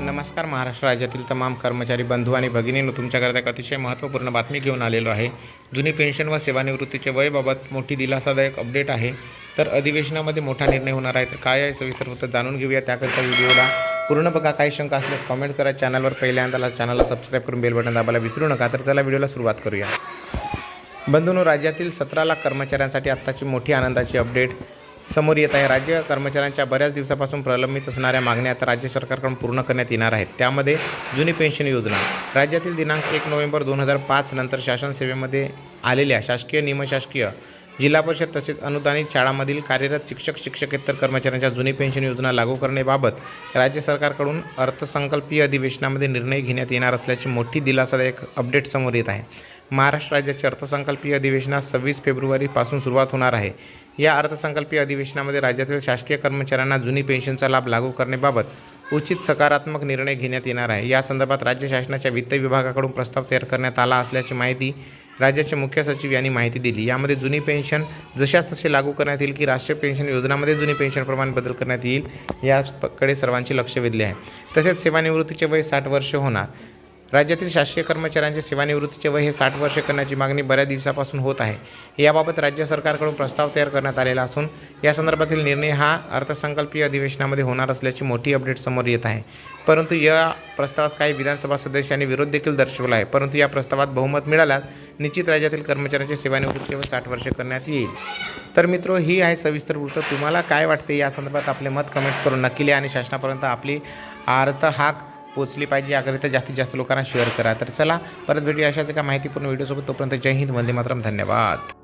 नमस्कार महाराष्ट्र राज्यातील तमाम कर्मचारी बंधू आणि भगिनींनो तुमच्याकरता एक अतिशय महत्त्वपूर्ण बातमी घेऊन आलेलो आहे. जुनी पेन्शन व सेवानिवृत्तीचे वयबाबत मोठी दिलासादायक अपडेट आहे. तर अधिवेशनामध्ये मोठा निर्णय होणार आहे. तर काय आहे सविस्तर होतं जाणून घेऊया. त्याकरता व्हिडिओला पूर्ण बघा. काही शंका असल्यास कमेंट करा. चॅनलवर पहिल्यांदा चॅनलला सबस्क्राईब करून बेल बटन दाबायला विसरू नका. तर चला व्हिडिओला सुरुवात करूया. बंधूंनो राज्यातील सतरा लाख कर्मचाऱ्यांसाठी आत्ताची मोठी आनंदाची अपडेट समोर येत आहे. राज्य कर्मचाऱ्यांच्या बऱ्याच दिवसापासून प्रलंबित असणाऱ्या मागण्या आता राज्य सरकारकडून पूर्ण करण्यात येणार आहेत. त्यामध्ये जुनी पेन्शन योजना. राज्यातील दिनांक एक नोव्हेंबर दोन हजार पाच नंतर शासन सेवेमध्ये आलेल्या शासकीय निमशासकीय जिल्हा परिषद तसेच अनुदानित शाळांमधील कार्यरत शिक्षक शिक्षकेतर कर्मचाऱ्यांच्या जुनी पेन्शन योजना लागू करण्याबाबत राज्य सरकारकडून अर्थसंकल्पीय अधिवेशनामध्ये निर्णय घेण्यात येणार असल्याची मोठी दिलासादायक अपडेट समोर येत आहे. महाराष्ट्र राज्याचे अर्थसंकल्पीय अधिवेशनास सव्वीस फेब्रुवारीपासून सुरुवात होणार आहे. या अर्थसंकल्पीय अधिवेशनामध्ये राज्यातील शासकीय कर्मचाऱ्यांना जुनी पेन्शनचा लाभ लागू करण्याबाबत उचित सकारात्मक निर्णय घेण्यात येणार आहे. या संदर्भात राज्य शासनाच्या वित्त विभागाकडून प्रस्ताव तयार करण्यात आला असल्याची माहिती राज्याचे मुख्य सचिव यांनी माहिती दिली. यामध्ये जुनी पेन्शन जशाच तसे लागू करण्यात येईल की राष्ट्रीय पेन्शन योजनामध्ये जुनी पेन्शन प्रमाण बदल करण्यात येईल याकडे सर्वांचे लक्ष वेधले आहे. तसेच सेवानिवृत्तीचे वय साठ वर्ष होणार. राज्यातील शासकीय कर्मचाऱ्यांचे सेवानिवृत्तीचे वय हे साठ वर्ष करण्याची मागणी बऱ्याच दिवसापासून होत आहे. याबाबत राज्य सरकारकडून प्रस्ताव तयार करण्यात आलेला असून या संदर्भातील निर्णय हा अर्थसंकल्पीय अधिवेशनामध्ये होणार असल्याची मोठी अपडेट समोर येत आहे. परंतु या प्रस्तावास काही विधानसभा सदस्यांनी विरोध देखील दर्शवला आहे. परंतु या प्रस्तावात बहुमत मिळाल्यास निश्चित राज्यातील कर्मचाऱ्यांचे सेवानिवृत्ती वय साठ वर्ष करण्यात येईल. तर मित्रो ही आहे सविस्तर वृत्त. तुम्हाला काय वाटते या संदर्भात आपले मत कमेंट्स करून नक्की लिहा आणि शासनापर्यंत आपली अर्थ हाक पोचली पाहिजे. याकरिता जास्तीत जास्त लोकांना शेअर करा. तर चला परत भेटूया अशाच एका माहितीपूर्ण व्हिडिओसोबत तोपर्यंत जय हिंद वंदे मातरम. धन्यवाद.